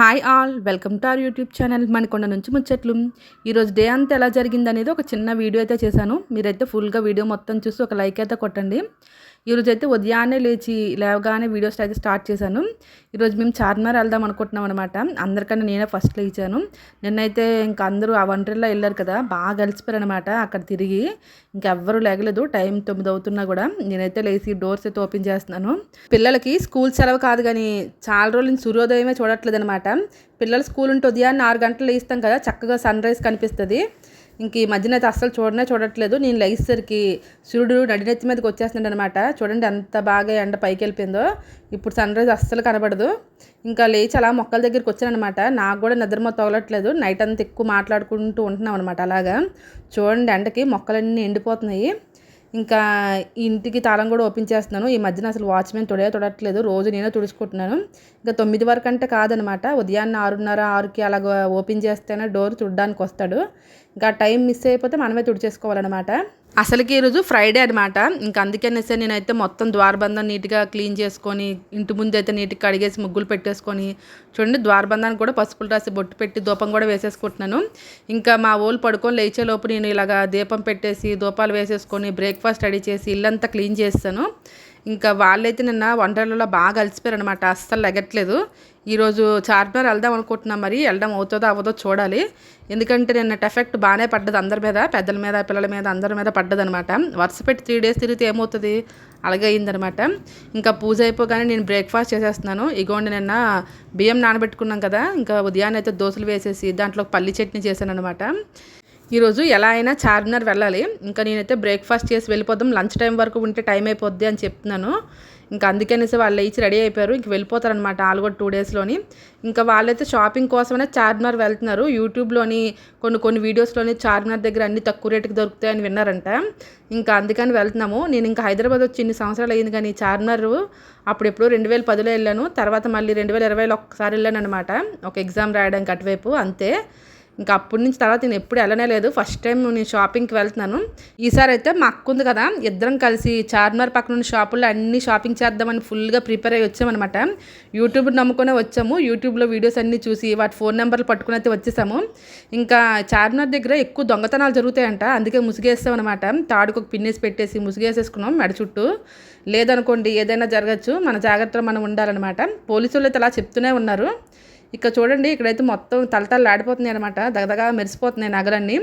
Hi all welcome to our YouTube channel Manakonda నుంచి ముచ్చట్లు. ఈరోజు డే అంతా ఎలా జరిగింది అనేది ఒక చిన్న వీడియో అయితే చేశాను. మీరైతే ఫుల్గా వీడియో మొత్తం చూసి ఒక లైక్ అయితే కొట్టండి. ఈరోజు అయితే ఉదయాన్నే లేచి లేవగానే వీడియోస్ అయితే స్టార్ట్ చేశాను. ఈరోజు మేము చార్మినార్ వెళ్దాం అనుకుంటున్నాం అనమాట అందరికన్నా నేనే ఫస్ట్ లేచాను. నిన్నైతే ఇంకా అందరూ ఆ ఒంటరిలో వెళ్ళారు కదా బాగా కలిసిపోయారు అనమాట అక్కడ తిరిగి. ఇంకెవ్వరూ లేగలేదు టైం తొమ్మిది అవుతున్నా కూడా. నేనైతే లేచి డోర్స్ అయితే ఓపెన్ చేస్తున్నాను. పిల్లలకి స్కూల్ సెలవు కాదు కానీ చాలా రోజుల సూర్యోదయమే చూడట్లేదు అనమాట పిల్లలు స్కూల్ ఉంటే ఉదయాన్నే ఆరు గంటలు లేస్తాం కదా చక్కగా సన్ రైజ్ కనిపిస్తుంది. ఇంక ఈ మధ్యన అయితే అస్సలు చూడనే చూడట్లేదు. నేను లెగిసరికి సూర్యుడు నడినెత్తి మీదకి వచ్చేస్తున్నాడు అనమాట చూడండి ఎంత బాగా ఎండ పైకి వెళ్ళిపోయిందో. ఇప్పుడు సన్ రైజ్ అస్సలు కనబడదు. ఇంకా లేచి అలా మొక్కల దగ్గరికి వచ్చానమాట నాకు కూడా నిద్రమో తగలట్లేదు. నైట్ అంతా ఎక్కువ మాట్లాడుకుంటూ ఉంటున్నాం అనమాట అలాగా. చూడండి ఎండకి మొక్కలన్నీ ఎండిపోతున్నాయి. ఇంకా ఇంటికి తాళం కూడా ఓపెన్ చేస్తున్నాను. ఈ మధ్యన అసలు వాచ్మెన్ తొడే తొడట్లేదు. రోజు నేనే తుడుచుకుంటున్నాను. ఇంకా తొమ్మిది వరకు అంటే కాదనమాట. ఉదయాన్నే ఆరున్నర ఆరుకి అలాగ ఓపెన్ చేస్తేనే డోర్ తుడడానికి వస్తాడు ఇంకా టైం మిస్ అయిపోతే మనమే తుడిచేసుకోవాలన్నమాట. అసలుకి ఈరోజు ఫ్రైడే అనమాట ఇంకా అందుకనేసే నేనైతే మొత్తం ద్వారబంధం నీట్గా క్లీన్ చేసుకొని ఇంటి ముందు అయితే నీట్గా కడిగేసి ముగ్గులు పెట్టేసుకొని చూడండి ద్వారబంధానికి కూడా పసుపులు రాసి బొట్టు పెట్టి దూపం కూడా వేసేసుకుంటున్నాను. ఇంకా మా ఓళ్ళు పడుకొని లేచేలోపు నేను ఇలాగా దీపం పెట్టేసి దూపాలు వేసేసుకొని బ్రేక్ఫాస్ట్ రెడీ చేసి ఇల్లంతా క్లీన్ చేస్తాను. ఇంకా వాళ్ళైతే నిన్న వంటలలో బాగా అలసిపోయారు అనమాట అస్సలు లెగట్లేదు. ఈరోజు చార్మినార్ వెళ్దాం అనుకుంటున్నాం మరి. వెళ్ళడం అవుతుందో అవ్వదో చూడాలి. ఎందుకంటే నిన్న ఎఫెక్ట్ బాగానే పడ్డది అందరి మీద పెద్దల మీద పిల్లల మీద అందరి మీద పడ్డదనమాట వరుస పెట్టి త్రీ డేస్ తిరిగితే ఏమవుతుంది? అలాగే అయిందనమాట ఇంకా పూజ అయిపోగానే నేను బ్రేక్ఫాస్ట్ చేసేస్తున్నాను. ఇగోండి నిన్న బియ్యం నానబెట్టుకున్నాం కదా. ఇంకా ఉదయాన్నే అయితే దోశలు వేసేసి దాంట్లో పల్లి చట్నీ చేశాను అనమాట ఈరోజు ఎలా అయినా చార్మినార్ వెళ్ళాలి. ఇంకా నేనైతే బ్రేక్ఫాస్ట్ చేసి వెళ్ళిపోదాం. లంచ్ టైం వరకు ఉంటే టైం అయిపోద్ది అని చెప్తున్నాను. ఇంకా అందుకనేసి వాళ్ళు ఇచ్చి రెడీ అయిపోయారు. ఇంక వెళ్ళిపోతారనమాట వాళ్ళు కూడా టూ డేస్లోని ఇంకా వాళ్ళైతే షాపింగ్ కోసమైనా చార్మినార్ వెళ్తున్నారు. యూట్యూబ్లోని కొన్ని కొన్ని వీడియోస్లోని చార్మినార్ దగ్గర అన్ని తక్కువ రేటుకి దొరుకుతాయని విన్నారంట. ఇంకా అందుకని వెళ్తున్నాము. నేను ఇంకా హైదరాబాద్ వచ్చి ఇన్ని సంవత్సరాలు అయింది కానీ చార్మినార్ అప్పుడు ఎప్పుడు రెండు వేల పదిలో వెళ్ళాను. తర్వాత మళ్ళీ రెండు వేల ఇరవైలో ఒక్కసారి వెళ్ళాను అనమాట ఒక ఎగ్జామ్ రాయడానికి అటువైపు అంతే. ఇంకా అప్పటి నుంచి తర్వాత నేను ఎప్పుడు వెళ్ళనే లేదు. ఫస్ట్ టైం నేను షాపింగ్కి వెళ్తున్నాను. ఈసారి అయితే మా అక్క ఉంది కదా ఇద్దరం కలిసి చార్మినార్ పక్కన ఉన్న షాపుల్లో అన్ని షాపింగ్ చేద్దామని ఫుల్గా ప్రిపేర్ అయ్యి వచ్చామన్నమాట. యూట్యూబ్ నమ్ముకునే వచ్చాము. యూట్యూబ్లో వీడియోస్ అన్నీ చూసి వాటి ఫోన్ నెంబర్లు పట్టుకుని అయితే వచ్చేసాము. ఇంకా చార్మినార్ దగ్గర ఎక్కువ దొంగతనాలు జరుగుతాయంట. అందుకే ముసుగేస్తామన్నమాట. తాడుకు ఒక పిన్నేసి పెట్టేసి ముసుగేసేసుకున్నాం మెడ చుట్టూ. లేదనుకోండి ఏదైనా జరగచ్చు. మన జాగ్రత్తలో మనం ఉండాలన్నమాట. పోలీసులు అయితే అలా చెప్తూనే ఉన్నారు. ఇక్కడ చూడండి ఇక్కడైతే మొత్తం తలతలు ఆడిపోతున్నాయి అనమాట దగదగా మెరిసిపోతున్నాయి నగలన్నీ.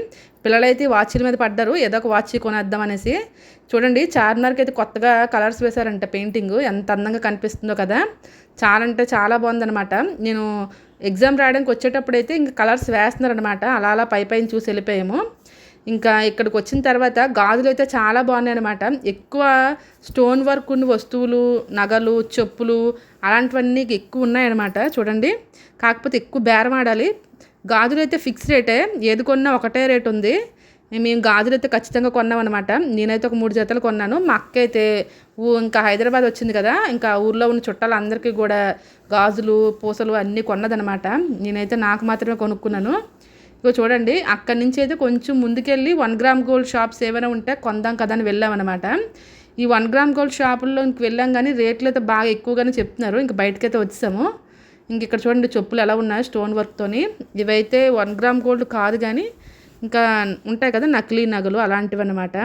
పిల్లలైతే వాచ్ల మీద పడ్డారు ఏదో ఒక వాచ్ కొనేద్దాం అనేసి. చూడండి చార్మినార్కి అయితే కొత్తగా కలర్స్ వేశారంట పెయింటింగ్. ఎంత అందంగా కనిపిస్తుందో కదా. చాలా అంటే చాలా బాగుందనమాట నేను ఎగ్జామ్ రాయడానికి వచ్చేటప్పుడు అయితే ఇంకా కలర్స్ వేస్తున్నారనమాట అలా అలా పై పైన చూసి వెళ్ళిపోయాము. ఇంకా ఇక్కడికి వచ్చిన తర్వాత గాజులు అయితే చాలా బాగున్నాయి అనమాట ఎక్కువ స్టోన్ వర్క్ ఉన్న వస్తువులు నగలు చెప్పులు అలాంటివన్నీ ఎక్కువ ఉన్నాయన్నమాట చూడండి. కాకపోతే ఎక్కువ బేరం ఆడాలి. గాజులు అయితే ఫిక్స్ రేటే ఏది కొన్నా ఒకటే రేట్ ఉంది. మేము గాజులు అయితే ఖచ్చితంగా కొన్నాం అనమాట నేనైతే ఒక మూడు జతలు కొన్నాను. మా అక్క అయితే ఊ ఇంకా హైదరాబాద్ వచ్చింది కదా ఇంకా ఊర్లో ఉన్న చుట్టాలు అందరికీ కూడా గాజులు పూసలు అన్నీ కొన్నదనమాట నేనైతే నాకు మాత్రమే కొనుక్కున్నాను. ఇగో చూడండి అక్కడి నుంచి అయితే కొంచెం ముందుకెళ్ళి వన్ గ్రామ్ గోల్డ్ షాప్స్ ఏమైనా ఉంటే కొందాం కదా అని వెళ్ళామన్నమాట. ఈ వన్ గ్రామ్ గోల్డ్ షాపుల్లో ఇంక వెళ్ళాం కానీ రేట్లు అయితే బాగా ఎక్కువగానే చెప్తున్నారు. ఇంక బయటకైతే వచ్చాము. ఇంక ఇక్కడ చూడండి చెప్పులు ఎలా ఉన్నాయి స్టోన్ వర్క్తోని ఇవైతే వన్ గ్రామ్ గోల్డ్ కాదు కానీ ఇంకా ఉంటాయి కదా నకిలీ నగలు అలాంటివి అనమాట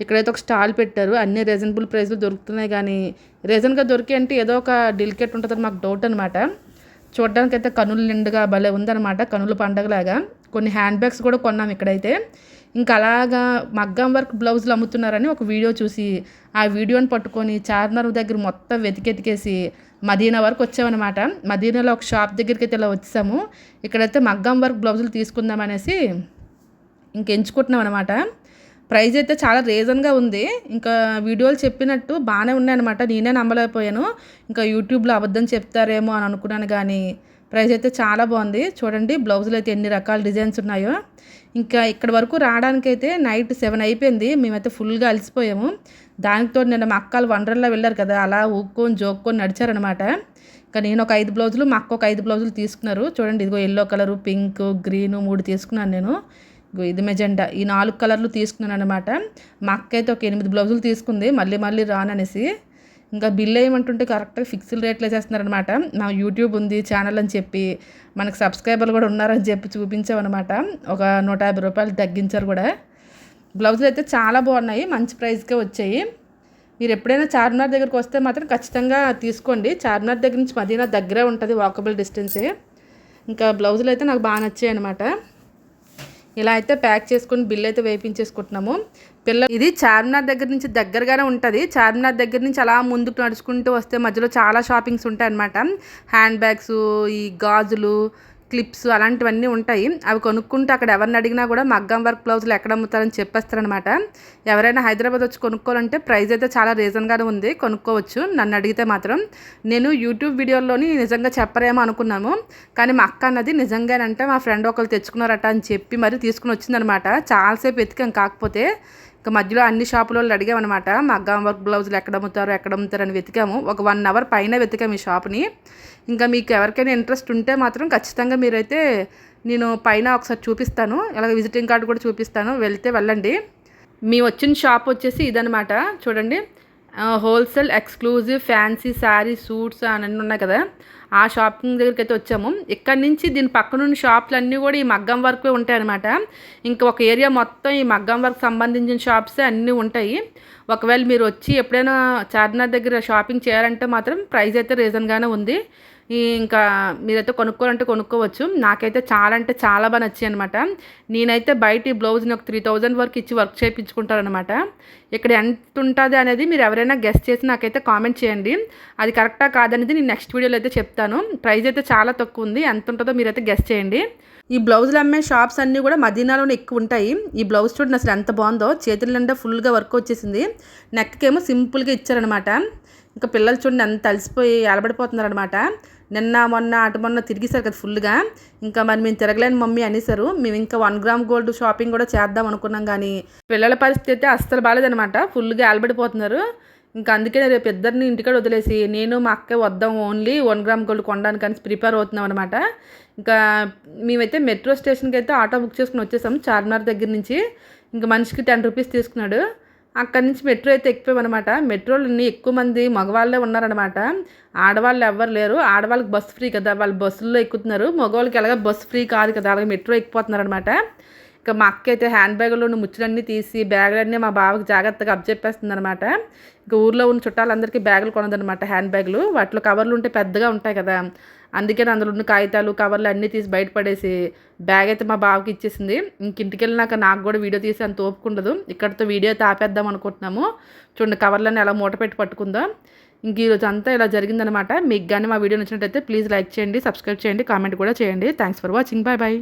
ఇక్కడైతే ఒక స్టాల్ పెట్టారు. అన్ని రీజనబుల్ ప్రైస్లు దొరుకుతున్నాయి కానీ రీజన్గా దొరికి అంటే ఏదో ఒక డెలికేట్ ఉంటుందని మాకు డౌట్ అనమాట చూడడానికి అయితే కనులు నిండుగా భలే ఉందన్నమాట కనుల పండగలాగా. కొన్ని హ్యాండ్ బ్యాగ్స్ కూడా కొన్నాం ఇక్కడైతే. ఇంకా అలాగా మగ్గం వర్క్ బ్లౌజులు అమ్ముతున్నారని ఒక వీడియో చూసి ఆ వీడియోని పట్టుకొని చార్మర్ దగ్గర మొత్తం వెతికెతికేసి మదీనా వరకు వచ్చామన్నమాట. మదీనాలో ఒక షాప్ దగ్గరికి అయితే ఇలా వచ్చాము. ఇక్కడైతే మగ్గం వర్క్ బ్లౌజులు తీసుకుందాం అనేసి ఇంక ఎంచుకుంటున్నాం అనమాట ప్రైజ్ అయితే చాలా రీజన్గా ఉంది. ఇంకా వీడియోలు చెప్పినట్టు బాగానే ఉన్నాయన్నమాట. నేనే నమ్మలేకపోయాను. ఇంకా యూట్యూబ్లో అబద్ధం చెప్తారేమో అని అనుకున్నాను కానీ ప్రైస్ అయితే చాలా బాగుంది. చూడండి బ్లౌజులు అయితే ఎన్ని రకాల డిజైన్స్ ఉన్నాయో. ఇంకా ఇక్కడ వరకు రావడానికైతే నైట్ సెవెన్ అయిపోయింది. మేమైతే ఫుల్గా అలసిపోయాము. దానితో నిన్న మా అక్కలు వండర్లా వెళ్ళారు కదా అలా ఊక్కొని జోక్కొని నడిచారనమాట ఇంకా నేను ఒక ఐదు బ్లౌజులు మా అక్క ఒక ఐదు బ్లౌజులు తీసుకున్నారు. చూడండి ఇదిగో ఎల్లో కలరు పింక్ గ్రీను మూడు తీసుకున్నాను నేను. ఇది మెజెండా ఈ నాలుగు కలర్లు తీసుకున్నాను అనమాట మా అక్క అయితే ఒక ఎనిమిది బ్లౌజులు తీసుకుంది మళ్ళీ మళ్ళీ రాననేసి. ఇంకా బిల్ ఏమంటుంటే కరెక్ట్గా ఫిక్స్డ్ రేట్లు వేసేస్తున్నారనమాట మా యూట్యూబ్ ఉంది ఛానల్ అని చెప్పి. మనకు సబ్స్క్రైబర్లు కూడా ఉన్నారని చెప్పి చూపించామన్నమాట. ఒక నూట యాభై రూపాయలు తగ్గించారు కూడా. బ్లౌజులు అయితే చాలా బాగున్నాయి మంచి ప్రైస్కే వచ్చాయి. మీరు ఎప్పుడైనా చార్మినార్ దగ్గరికి వస్తే మాత్రం ఖచ్చితంగా తీసుకోండి. చార్మినార్ దగ్గర నుంచి మదీనా దగ్గరే ఉంటుంది వాకబుల్ డిస్టెన్సే. ఇంకా బ్లౌజులు అయితే నాకు బాగా నచ్చాయి అనమాట ఇలా అయితే ప్యాక్ చేసుకుని బిల్ అయితే వేయించేసుకుంటున్నాము పిల్ల ఇది చార్మినార్ దగ్గర నుంచి దగ్గరగానే ఉంటుంది. చార్మినార్ దగ్గర నుంచి అలా ముందుకు నడుచుకుంటూ వస్తే మధ్యలో చాలా షాపింగ్స్ ఉంటాయి అన్నమాట హ్యాండ్ బ్యాగ్స్ ఈ గాజులు క్లిప్స్ అలాంటివన్నీ ఉంటాయి. అవి కొనుక్కుంటే అక్కడ ఎవరిని అడిగినా కూడా మగ్గం వర్క్ బ్లౌజులు ఎక్కడ అమ్ముతారని చెప్పేస్తారనమాట ఎవరైనా హైదరాబాద్ వచ్చి కొనుక్కోవాలంటే ప్రైస్ అయితే చాలా రీజన్గానే ఉంది. కొనుక్కోవచ్చు. నన్ను అడిగితే మాత్రం. నేను యూట్యూబ్ వీడియోలోని నిజంగా చెప్పరేమో అనుకున్నాము. కానీ మా అక్క అన్నది నిజంగానంటే మా ఫ్రెండ్ ఒకరు తెచ్చుకున్నారట అని చెప్పి మరి తీసుకుని వచ్చిందనమాట చాలాసేపు ఎతికాం కాకపోతే ఇంకా మధ్యలో అన్ని షాపుల వాళ్ళు అడిగామన్నమాట మగ్గం వర్క్ బ్లౌజులు ఎక్కడ అమ్ముతారు ఎక్కడ అమ్ముతారు అని వెతికాము. ఒక వన్ అవర్ పైన వెతికాము ఈ షాప్ని. ఇంకా మీకు ఎవరికైనా ఇంట్రెస్ట్ ఉంటే మాత్రం ఖచ్చితంగా మీరైతే నేను పైన ఒకసారి చూపిస్తాను. అలాగే విజిటింగ్ కార్డు కూడా చూపిస్తాను. వెళ్తే వెళ్ళండి. మీ వచ్చిన షాప్ వచ్చేసి ఇదనమాట చూడండి. Wholesale exclusive fancy sari suits అని ఉన్నాయి కదా. ఆ షాపింగ్ దగ్గరికి అయితే వచ్చాము. ఇక్కడ నుంచి దీని పక్కనున్న షాపులు అన్నీ కూడా ఈ మగ్గం వర్క్ ఉంటాయి అన్నమాట. ఇంకా ఒక ఏరియా మొత్తం ఈ మగ్గం వర్క్ సంబంధించిన షాప్సే అన్నీ ఉంటాయి. ఒకవేళ మీరు వచ్చి ఎప్పుడైనా చార్మినార్ దగ్గర షాపింగ్ చేయాలంటే మాత్రం ప్రైస్ అయితే రీజన్గానే ఉంది. ఇంకా మీరైతే కొనుక్కోవాలంటే కొనుక్కోవచ్చు. నాకైతే చాలా అంటే చాలా బాగా నచ్చాయి అనమాట నేనైతే బయట ఈ బ్లౌజ్ని ఒక త్రీ థౌజండ్ వరకు ఇచ్చి వర్క్ చేయించుకుంటారనమాట ఇక్కడ ఎంత ఉంటుంది అనేది మీరు ఎవరైనా గెస్ట్ చేసి నాకైతే కామెంట్ చేయండి. అది కరెక్టా కాదనేది నేను నెక్స్ట్ వీడియోలో అయితే చెప్తాను. ప్రైస్ అయితే చాలా తక్కువ ఉంది. ఎంత ఉంటుందో మీరైతే గెస్ట్ చేయండి. ఈ బ్లౌజులు అమ్మే షాప్స్ అన్నీ కూడా మదీనాలోనే ఎక్కువ ఉంటాయి. ఈ బ్లౌజ్ చూడండి అసలు ఎంత బాగుందో. చేతుల నిండా ఫుల్గా వర్క్ వచ్చేసింది. నెక్కేమో సింపుల్గా ఇచ్చారనమాట ఇంకా పిల్లలు చూడండి ఎంత అలసిపోయి అనమాట నిన్న మొన్న అటు మొన్న తిరిగేశారు కదా ఫుల్గా ఇంకా మరి మేము తిరగలేని మమ్మీ అనేసారు మేము ఇంకా వన్ గ్రామ్ గోల్డ్ షాపింగ్ కూడా చేద్దాం అనుకున్నాం కానీ పిల్లల పరిస్థితి అయితే అస్సలు బాగాలేదనమాట ఫుల్గా ఆలబడిపోతున్నారు. ఇంకా అందుకే రేపు ఇద్దరిని ఇంటికాడ వదిలేసి నేను మా అక్క వద్దాం ఓన్లీ వన్ గ్రామ్ గోల్డ్ కొనడానికి ప్రిపేర్ అవుతున్నాం అనమాట ఇంకా మేమైతే మెట్రో స్టేషన్కి అయితే ఆటో బుక్ చేసుకుని వచ్చేసాం. చార్మినార్ దగ్గర నుంచి. ఇంకా మనిషికి టెన్ రూపీస్ తీసుకున్నాడు. అక్కడి నుంచి మెట్రో అయితే ఎక్కిపోయామన్నమాట. మెట్రోలో ఎక్కువ మంది మగవాళ్ళే ఉన్నారనమాట ఆడవాళ్ళు ఎవ్వరు లేరు. ఆడవాళ్ళకి బస్సు ఫ్రీ కదా. వాళ్ళు బస్సుల్లో ఎక్కుతున్నారు. మగవాళ్ళకి ఎలాగ బస్సు ఫ్రీ కాదు కదా. అలాగే మెట్రో ఎక్కిపోతున్నారు అనమాట ఇంకా మా అక్క అయితే హ్యాండ్ బ్యాగులో ఉన్న ముచ్చులన్నీ తీసి బ్యాగులన్నీ మా బావకి జాగ్రత్తగా అబ్జెప్పేస్తుంది అనమాట ఇంకా ఊర్లో ఉన్న చుట్టాలందరికీ బ్యాగులు కొనదనమాట హ్యాండ్ బ్యాగులు. వాటిలో కవర్లు ఉంటే పెద్దగా ఉంటాయి కదా. అందుకే అందులో ఉన్న కాగితాలు కవర్లు అన్నీ తీసి బయటపడేసి బ్యాగ్ అయితే మా బావకి ఇచ్చేసింది. ఇంక ఇంటికి వెళ్ళినాక నాకు కూడా వీడియో తీసి అంత ఓపుకుండదు ఇక్కడితో వీడియో అయితే ఆపేద్దాం అనుకుంటున్నాము. చూడండి కవర్లన్నీ ఎలా మూట పెట్టి పట్టుకుందాం. ఇంక ఈరోజు అంతా ఇలా జరిగిందనమాట మీకు కానీ మా వీడియో నచ్చినట్టయితే ప్లీజ్ లైక్ చేయండి సబ్స్క్రైబ్ చేయండి కామెంట్ కూడా చేయండి. Thanks for watching. Bye bye.